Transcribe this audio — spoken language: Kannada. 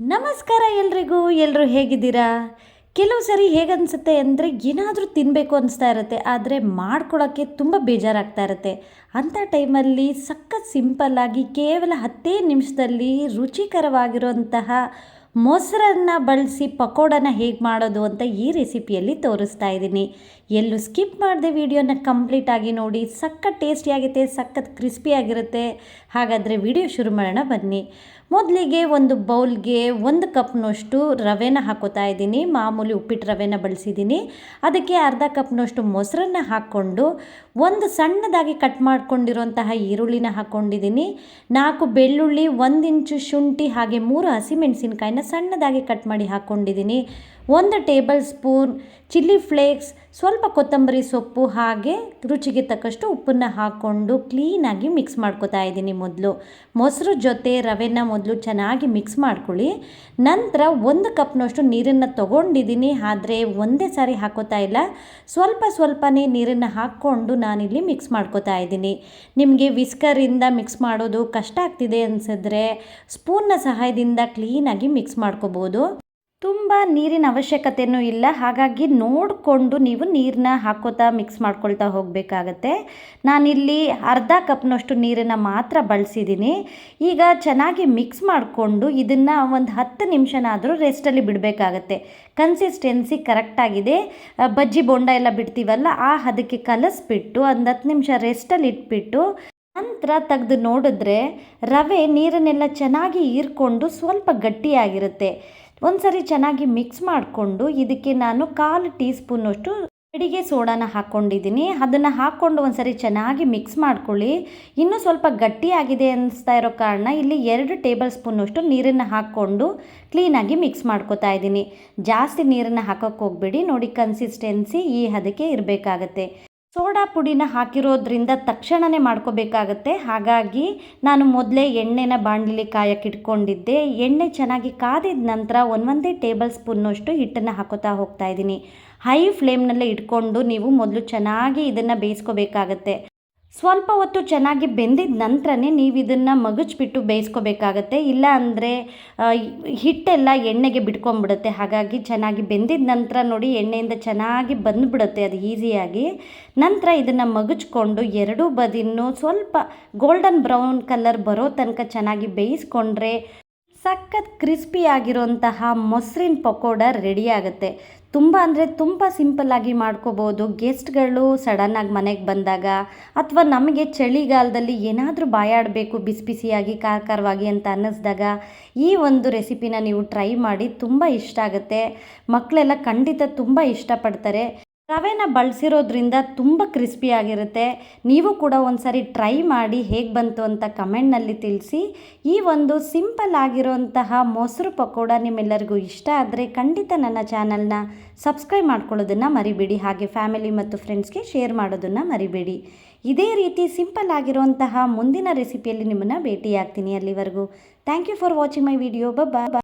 ನಮಸ್ಕಾರ ಎಲ್ರಿಗೂ ಎಲ್ಲರೂ ಹೇಗಿದ್ದೀರಾ? ಕೆಲವು ಸರಿ ಹೇಗನ್ಸುತ್ತೆ ಅಂದರೆ ಏನಾದರೂ ತಿನ್ನಬೇಕು ಅನಿಸ್ತಾ ಇರುತ್ತೆ, ಆದರೆ ಮಾಡ್ಕೊಳ್ಳೋಕ್ಕೆ ತುಂಬ ಬೇಜಾರಾಗ್ತಾ ಇರುತ್ತೆ. ಅಂಥ ಟೈಮಲ್ಲಿ ಸಖತ್ ಸಿಂಪಲ್ಲಾಗಿ ಕೇವಲ ಹತ್ತೇ ನಿಮಿಷದಲ್ಲಿ ರುಚಿಕರವಾಗಿರುವಂತಹ ಮೊಸರನ್ನು ಬಳಸಿ ಪಕೋಡನ ಹೇಗೆ ಮಾಡೋದು ಅಂತ ಈ ರೆಸಿಪಿಯಲ್ಲಿ ತೋರಿಸ್ತಾ ಇದ್ದೀನಿ. ಎಲ್ಲೂ ಸ್ಕಿಪ್ ಮಾಡದೆ ವಿಡಿಯೋನ ಕಂಪ್ಲೀಟಾಗಿ ನೋಡಿ. ಸಖತ್ ಟೇಸ್ಟಿಯಾಗಿರುತ್ತೆ ಸಖತ್ ಕ್ರಿಸ್ಪಿಯಾಗಿರುತ್ತೆ ಹಾಗಾದರೆ ವಿಡಿಯೋ ಶುರು ಮಾಡೋಣ, ಬನ್ನಿ. ಮೊದಲಿಗೆ ಒಂದು ಬೌಲ್ಗೆ ಒಂದು ಕಪ್ನಷ್ಟು ರವೆನ ಹಾಕೋತಾ ಇದ್ದೀನಿ. ಮಾಮೂಲಿ ಉಪ್ಪಿಟ್ಟು ರವೆನ ಬಳಸಿದ್ದೀನಿ. ಅದಕ್ಕೆ ಅರ್ಧ ಕಪ್ನಷ್ಟು ಮೊಸರನ್ನ ಹಾಕ್ಕೊಂಡು ಒಂದು ಸಣ್ಣದಾಗಿ ಕಟ್ ಮಾಡ್ಕೊಂಡಿರುವಂತಹ ಈರುಳ್ಳಿನ ಹಾಕ್ಕೊಂಡಿದ್ದೀನಿ ನಾಲ್ಕು ಬೆಳ್ಳುಳ್ಳಿ, ಒಂದು ಇಂಚು ಶುಂಠಿ, ಹಾಗೆ ಮೂರು ಹಸಿಮೆಣಸಿನ್ಕಾಯಿನ ಸಣ್ಣದಾಗಿ ಕಟ್ ಮಾಡಿ ಹಾಕ್ಕೊಂಡಿದ್ದೀನಿ ಒಂದು ಟೇಬಲ್ ಸ್ಪೂನ್ ಚಿಲ್ಲಿ ಫ್ಲೇಕ್ಸ್ ಸ್ವಲ್ಪ ಕೊತ್ತಂಬರಿ ಸೊಪ್ಪು ಹಾಗೆ ರುಚಿಗೆ ತಕ್ಕಷ್ಟು ಉಪ್ಪನ್ನು ಹಾಕ್ಕೊಂಡು ಕ್ಲೀನಾಗಿ ಮಿಕ್ಸ್ ಮಾಡ್ಕೋತಾ ಇದ್ದೀನಿ ಮೊದಲು. ಮೊಸರು ಜೊತೆ ರವೆನ ಮೊದಲು ಚೆನ್ನಾಗಿ ಮಿಕ್ಸ್ ಮಾಡ್ಕೊಳ್ಳಿ. ನಂತರ ಒಂದು ಕಪ್ನಷ್ಟು ನೀರನ್ನು ತೊಗೊಂಡಿದ್ದೀನಿ, ಆದರೆ ಒಂದೇ ಸಾರಿ ಹಾಕೋತಾ ಇಲ್ಲ. ಸ್ವಲ್ಪ ಸ್ವಲ್ಪನೇ ನೀರನ್ನು ಹಾಕ್ಕೊಂಡು ನಾನಿಲ್ಲಿ ಮಿಕ್ಸ್ ಮಾಡ್ಕೋತಾ ಇದ್ದೀನಿ. ನಿಮಗೆ ವಿಸ್ಕರಿಂದ ಮಿಕ್ಸ್ ಮಾಡೋದು ಕಷ್ಟ ಆಗ್ತಿದೆ ಅನಿಸಿದ್ರೆ ಸ್ಪೂನ್ನ ಸಹಾಯದಿಂದ ಕ್ಲೀನಾಗಿ ಮಿಕ್ಸ್ ಮಾಡ್ಕೋಬೋದು. ತುಂಬ ನೀರಿನ ಅವಶ್ಯಕತೆಯೂ ಇಲ್ಲ. ಹಾಗಾಗಿ ನೋಡಿಕೊಂಡು ನೀವು ನೀರನ್ನ ಹಾಕೋತಾ ಮಿಕ್ಸ್ ಮಾಡ್ಕೊಳ್ತಾ ಹೋಗಬೇಕಾಗತ್ತೆ. ನಾನಿಲ್ಲಿ ಅರ್ಧ ಕಪ್ನಷ್ಟು ನೀರನ್ನು ಮಾತ್ರ ಬಳಸಿದ್ದೀನಿ. ಈಗ ಚೆನ್ನಾಗಿ ಮಿಕ್ಸ್ ಮಾಡಿಕೊಂಡು ಇದನ್ನು ಒಂದು ಹತ್ತು ನಿಮಿಷನಾದರೂ ರೆಸ್ಟಲ್ಲಿ ಬಿಡಬೇಕಾಗತ್ತೆ. ಕನ್ಸಿಸ್ಟೆನ್ಸಿ ಕರೆಕ್ಟಾಗಿದೆ. ಬಜ್ಜಿ ಬೊಂಡ ಎಲ್ಲ ಬಿಡ್ತೀವಲ್ಲ, ಆ ಹದಕ್ಕೆ ಕಲಸಿಬಿಟ್ಟು ಒಂದು ಹತ್ತು ನಿಮಿಷ ರೆಸ್ಟಲ್ಲಿ ಇಟ್ಬಿಟ್ಟು ನಂತರ ತೆಗೆದು ನೋಡಿದ್ರೆ ರವೆ ನೀರನ್ನೆಲ್ಲ ಚೆನ್ನಾಗಿ ಹೀರ್ಕೊಂಡು ಸ್ವಲ್ಪ ಗಟ್ಟಿಯಾಗಿರುತ್ತೆ. ಒಂದ್ಸರಿ ಚೆನ್ನಾಗಿ ಮಿಕ್ಸ್ ಮಾಡಿಕೊಂಡು ಇದಕ್ಕೆ ನಾನು ಕಾಲು ಟೀ ಸ್ಪೂನಷ್ಟು ಅಡಿಗೆ ಸೋಡಾನ ಹಾಕ್ಕೊಂಡಿದ್ದೀನಿ. ಅದನ್ನು ಹಾಕ್ಕೊಂಡು ಒಂದ್ಸರಿ ಚೆನ್ನಾಗಿ ಮಿಕ್ಸ್ ಮಾಡ್ಕೊಳ್ಳಿ. ಇನ್ನೂ ಸ್ವಲ್ಪ ಗಟ್ಟಿಯಾಗಿದೆ ಅನಿಸ್ತಾ ಇರೋ ಕಾರಣ ಇಲ್ಲಿ ಎರಡು ಟೇಬಲ್ ಸ್ಪೂನಷ್ಟು ನೀರನ್ನು ಹಾಕ್ಕೊಂಡು ಕ್ಲೀನಾಗಿ ಮಿಕ್ಸ್ ಮಾಡ್ಕೊತಾ ಇದ್ದೀನಿ. ಜಾಸ್ತಿ ನೀರನ್ನು ಹಾಕೋಕ್ಕೆ ಹೋಗ್ಬೇಡಿ. ನೋಡಿ ಕನ್ಸಿಸ್ಟೆನ್ಸಿ ಈ ಹದಕ್ಕೆ ಇರಬೇಕಾಗತ್ತೆ. ಸೋಡಾ ಪುಡಿನ ಹಾಕಿರೋದ್ರಿಂದ ತಕ್ಷಣವೇ ಮಾಡ್ಕೋಬೇಕಾಗತ್ತೆ. ಹಾಗಾಗಿ ನಾನು ಮೊದಲೇ ಎಣ್ಣೆನ ಬಾಣಲಿಲಿ ಕಾಯಕ್ಕೆ ಇಟ್ಕೊಂಡಿದ್ದೆ. ಎಣ್ಣೆ ಚೆನ್ನಾಗಿ ಕಾದಿದ ನಂತರ ಒಂದೊಂದೇ ಟೇಬಲ್ ಸ್ಪೂನ್ನಷ್ಟು ಹಿಟ್ಟನ್ನು ಹಾಕೋತಾ ಹೋಗ್ತಾ ಇದ್ದೀನಿ. ಹೈ ಫ್ಲೇಮ್ನಲ್ಲೇ ಇಟ್ಕೊಂಡು ನೀವು ಮೊದಲು ಚೆನ್ನಾಗಿ ಇದನ್ನು ಬೇಯಿಸ್ಕೋಬೇಕಾಗತ್ತೆ. ಸ್ವಲ್ಪ ಹೊತ್ತು ಚೆನ್ನಾಗಿ ಬೆಂದಿದ ನಂತರನೇ ನೀವು ಇದನ್ನು ಮಗಚ್ಬಿಟ್ಟು ಬೇಯಿಸ್ಕೋಬೇಕಾಗತ್ತೆ. ಇಲ್ಲ ಅಂದರೆ ಹಿಟ್ಟೆಲ್ಲ ಎಣ್ಣೆಗೆ ಬಿಟ್ಕೊಂಡ್ಬಿಡುತ್ತೆ. ಹಾಗಾಗಿ ಚೆನ್ನಾಗಿ ಬೆಂದಿದ ನಂತರ ನೋಡಿ, ಎಣ್ಣೆಯಿಂದ ಚೆನ್ನಾಗಿ ಬಂದುಬಿಡುತ್ತೆ ಅದು ಈಸಿಯಾಗಿ. ನಂತರ ಇದನ್ನು ಮಗುಚ್ಕೊಂಡು ಎರಡೂ ಬದಿನೂ ಸ್ವಲ್ಪ ಗೋಲ್ಡನ್ ಬ್ರೌನ್ ಕಲರ್ ಬರೋ ತನಕ ಚೆನ್ನಾಗಿ ಬೇಯಿಸ್ಕೊಂಡ್ರೆ ಸಖತ್ ಆಗಿರುವಂತಹ ಮೊಸರಿನ ಪಕೋಡ ರೆಡಿ ಆಗುತ್ತೆ. ತುಂಬ ಅಂದರೆ ತುಂಬ ಸಿಂಪಲ್ಲಾಗಿ ಮಾಡ್ಕೋಬೋದು. ಗೆಸ್ಟ್ಗಳು ಸಡನ್ನಾಗಿ ಮನೆಗೆ ಬಂದಾಗ ಅಥವಾ ನಮಗೆ ಚಳಿಗಾಲದಲ್ಲಿ ಏನಾದರೂ ಬಾಯಾಡಬೇಕು ಬಿಸಿ ಬಿಸಿಯಾಗಿ ಖಾರ ಖಾರವಾಗಿ ಅಂತ ಅನ್ನಿಸ್ದಾಗ ಈ ಒಂದು ರೆಸಿಪಿನ ನೀವು ಟ್ರೈ ಮಾಡಿ ತುಂಬ ಇಷ್ಟ ಆಗುತ್ತೆ. ಮಕ್ಕಳೆಲ್ಲ ಖಂಡಿತ ತುಂಬ ಇಷ್ಟಪಡ್ತಾರೆ. ರವೆನ ಬಳಸಿರೋದ್ರಿಂದ ತುಂಬ ಕ್ರಿಸ್ಪಿಯಾಗಿರುತ್ತೆ ನೀವು ಕೂಡ ಒಂದು ಸಾರಿ ಟ್ರೈ ಮಾಡಿ ಹೇಗೆ ಬಂತು ಅಂತ ಕಮೆಂಟ್ನಲ್ಲಿ ತಿಳಿಸಿ. ಈ ಒಂದು ಸಿಂಪಲ್ ಆಗಿರೋಂತಹ ಮೊಸರು ಪಕೋಡ ನಿಮ್ಮೆಲ್ಲರಿಗೂ ಇಷ್ಟ ಆದರೆ ಖಂಡಿತ ನನ್ನ ಚಾನಲ್ನ ಸಬ್ಸ್ಕ್ರೈಬ್ ಮಾಡ್ಕೊಳ್ಳೋದನ್ನು ಮರಿಬೇಡಿ. ಹಾಗೆ ಫ್ಯಾಮಿಲಿ ಮತ್ತು ಫ್ರೆಂಡ್ಸ್ಗೆ ಶೇರ್ ಮಾಡೋದನ್ನು ಮರಿಬೇಡಿ. ಇದೇ ರೀತಿ ಸಿಂಪಲ್ ಆಗಿರುವಂತಹ ಮುಂದಿನ ರೆಸಿಪಿಯಲ್ಲಿ ನಿಮ್ಮನ್ನು ಭೇಟಿಯಾಗ್ತೀನಿ ಅಲ್ಲಿವರೆಗೂ. Thank you for watching my video. ಬಾ